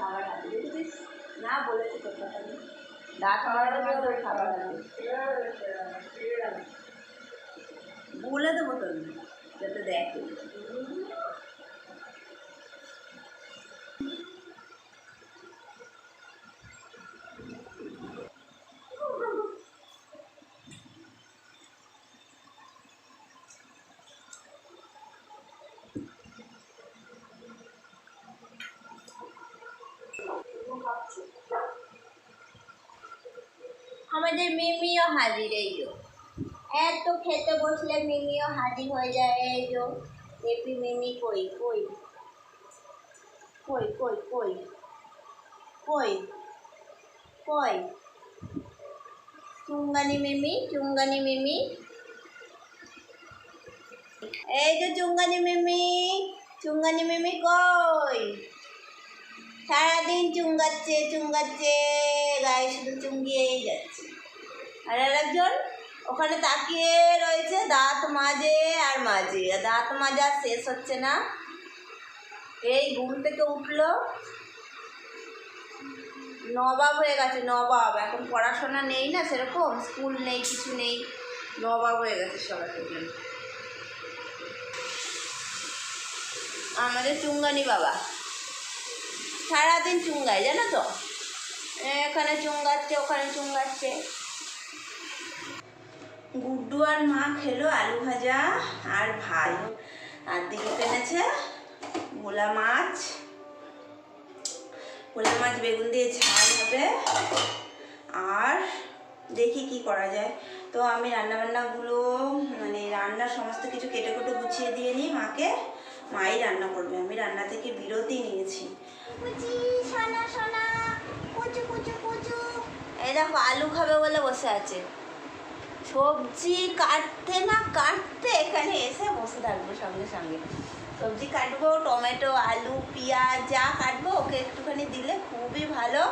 খাবার হাতে দেখেছিস না বলেছি তোর কথা আমি। দাঁত খাবার আছে তোর খাবার আছে বলে দেবো তোর যাতে দেখে। আমাদের মিমিও হাজির, এই এত খেতে বসলে মিমিও হাজির হয়ে যায়, এই যো। এপি, মিমি কই কই? কই কই কই? কই? কই? চুঙ্গানি মিমি চুঙ্গানি মিমি। এই যে চুঙ্গানি মিমি চুঙ্গানি মিমি কই? সারাদিন চুঙ্গাচ্ছে চুঙ্গাচ্ছে, গায়ে শুধু চুঙ্গিয়েই যাচ্ছে। আর আর একজন ওখানে তাকিয়ে রয়েছে, দাঁত মাজে আর মাজে। আর দাঁত মাজা শেষ হচ্ছে না। এই ঘুম থেকে উঠল। নবাব হয়ে গেছে, নবাব। এখন পড়াশোনা নেই না সেরকম, স্কুল নেই, কিছু নেই। নবাব হয়ে গেছে সবাই আমাদের চুঙ্গানি বাবা। সারাদিন চুঙ্গায়, জানো তো? এখানে চুঙ্গাচ্ছে, ওখানে চুঙ্গাচ্ছে। গুড্ডু আর মা খেলো আলু ভাজা আর ভাত। আর দিকে এনেছে? ভোলা মাছ। ভোলা মাছ বেগুন দিয়ে ঝাল হবে। আর দেখি কি করা যায়। তো আমি রান্নাবান্নাগুলো মানে রান্নার সমস্ত কিছু কেটে কুটে গুছিয়ে দিয়ে নিই মাকে। মাই রান্না করবে। আমি রান্না থেকে বিরতি নিয়েছি। কুচি সোনা সোনা কুচু কুচু কুচু। এই দেখো আলু খাবে বলে বসে আছে। সবজি কাটতে না কাটতে এখানে এসে বসে থাকব সঙ্গে সঙ্গে। সবজি কাটবো টমেটো আলু পেঁয়াজ যা কাটবো ওকে একটুখানি দিলে খুবই ভালো।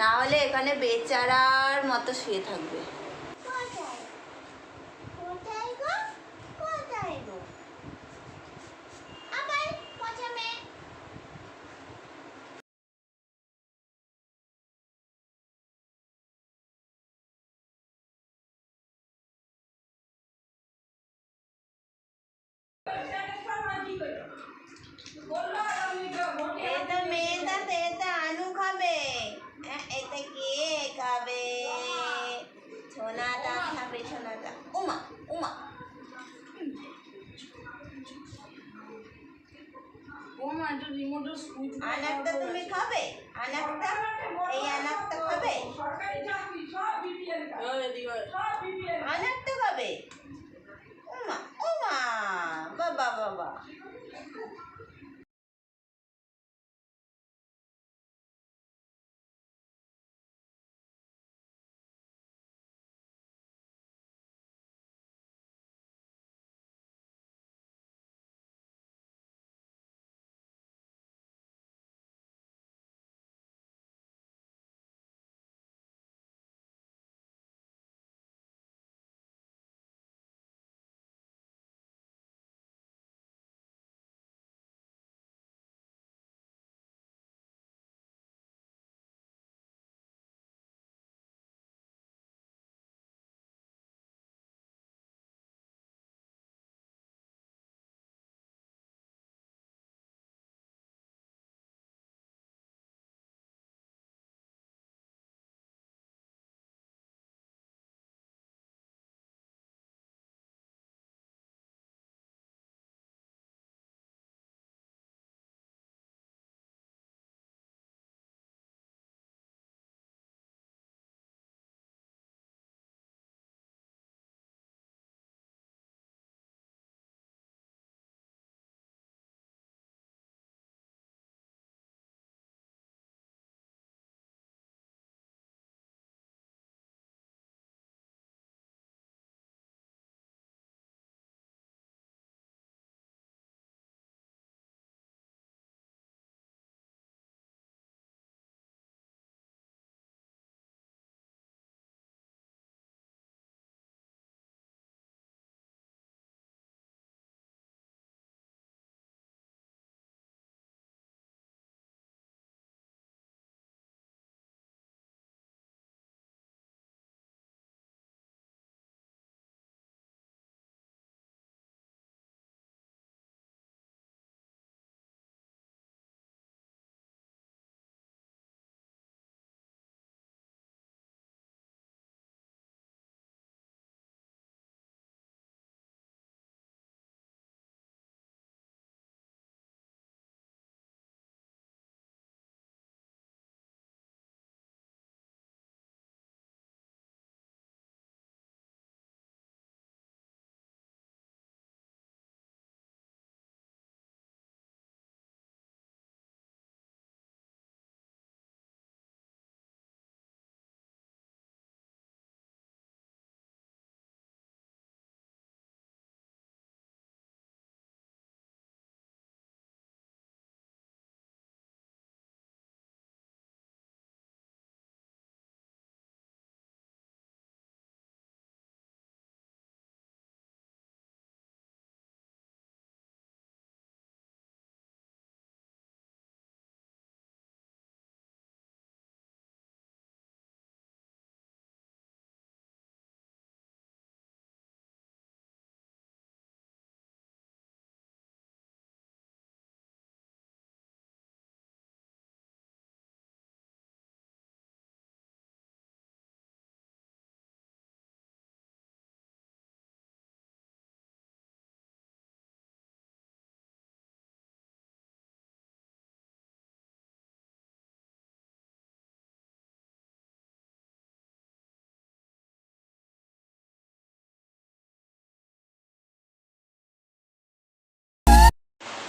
না হলে এখানে বেচারার মতো শুয়ে থাকবে কোথায় গো কোথায় গো আবার পচা মেয়ে এটা মেয়েটা তো এটা আলু খাবে এটা কে খাবে সোনাটা খাবে সোনাটা উমা উমা আনারটা তুমি খাবে আনারটা এই আনারটা খাবে আনারটা খাবে উমা উমা বাবা বাবা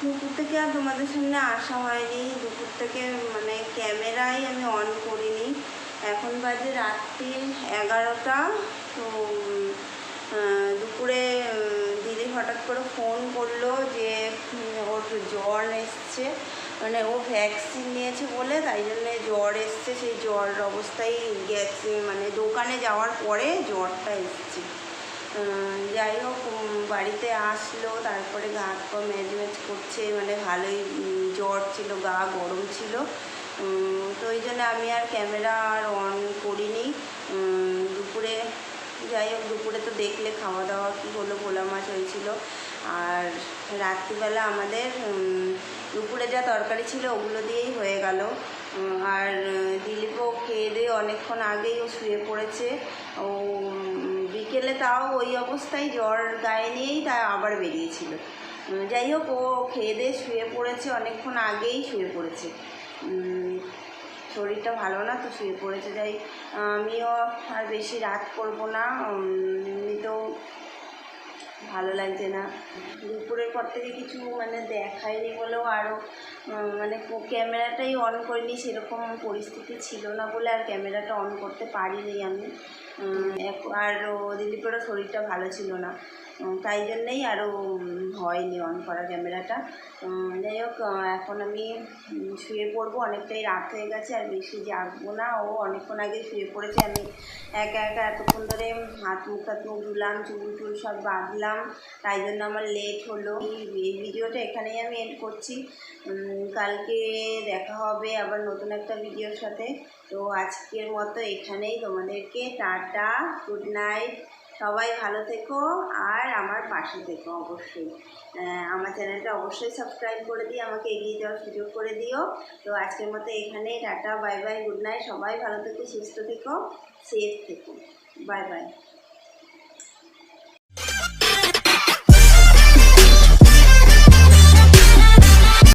দুপুর থেকে আর তোমাদের সামনে আসা হয়নি। দুপুর থেকে মানে ক্যামেরাই আমি অন করিনি। এখন বাজে রাত্রি এগারোটা। তো দুপুরে দিদি হঠাৎ করে ফোন করল যে ওর জ্বর এসছে। মানে ও ভ্যাকসিন নিয়েছে বলে, তাই জন্যে জ্বর এসছে। সেই জ্বর অবস্থায় গেছে। মানে দোকানে যাওয়ার পরে জ্বরটা এসছে। যাই হোক বাড়িতে আসলো, তারপরে গা হাত পা ম্যাজ ম্যাজ করছে মানে ভালোই জ্বর ছিল, গা গরম ছিল। তো ওই জন্য আমি আর ক্যামেরা আর অন করিনি। দুপুরে, যাই হোক, দুপুরে তো দেখলে খাওয়া দাওয়া কী হলো, ভোলা মাছ হয়েছিল। আর রাত্রিবেলা আমাদের দুপুরে যা তরকারি ছিল, ওগুলো দিয়েই হয়ে গেল। আর, দিলীপও খেয়ে দিয়ে অনেকক্ষণ আগেই ও শুয়ে পড়েছে। ও বিকেলে তাও ওই অবস্থায় জ্বর গায়ে নিয়েই তা আবার বেরিয়েছিল। যাই হোক, ও খেয়ে দিয়ে শুয়ে পড়েছে, অনেকক্ষণ আগেই শুয়ে পড়েছে। শরীরটা ভালো না তো শুয়ে পড়েছে। যাই আমিও আর বেশি রাত করব না। এমনি এমনিতেও ভালো লাগছে না। দুপুরের পর থেকে কিছু মানে দেখায়নি বলেও আরও মানে ক্যামেরাটাই অন করিনি, সেরকম পরিস্থিতি ছিল না বলে আর ক্যামেরাটা অন করতে পারিনি আমি। আর দিলীপেরও শরীরটা ভালো ছিল না। তাই জন্যেই আরও হয়নি অন করা ক্যামেরাটা। যাই হোক এখন আমি শুয়ে পড়ব। অনেকটাই রাত হয়ে গেছে, আর বেশি জাগবো না। ও অনেকক্ষণ আগে শুয়ে পড়েছে। আমি একা একা এতক্ষণ ধরে হাত মুখ হাত মুখ ধুলাম, চুল টুল সব বাঁধলাম। তাই জন্য আমার লেট হলো। এই ভিডিওটা এখানেই আমি এন্ড করছি। কালকে দেখা হবে আবার নতুন একটা ভিডিওর সাথে। তো আজকের মতো এখানেই। তোমাদেরকে টাটা গুড নাইট সবাই ভালো থেকো আর আমার পাশে থেকো অবশ্যই। আমার চ্যানেলটা অবশ্যই সাবস্ক্রাইব করে দিয়ে আমাকে এগিয়ে যাওয়ার সুযোগ করে দিও। তো আজকের মতো এখানে tata, bye bye, good night. সবাই ভালো থেকো, সুস্থ থেকো সেফ থেকো। Bye bye.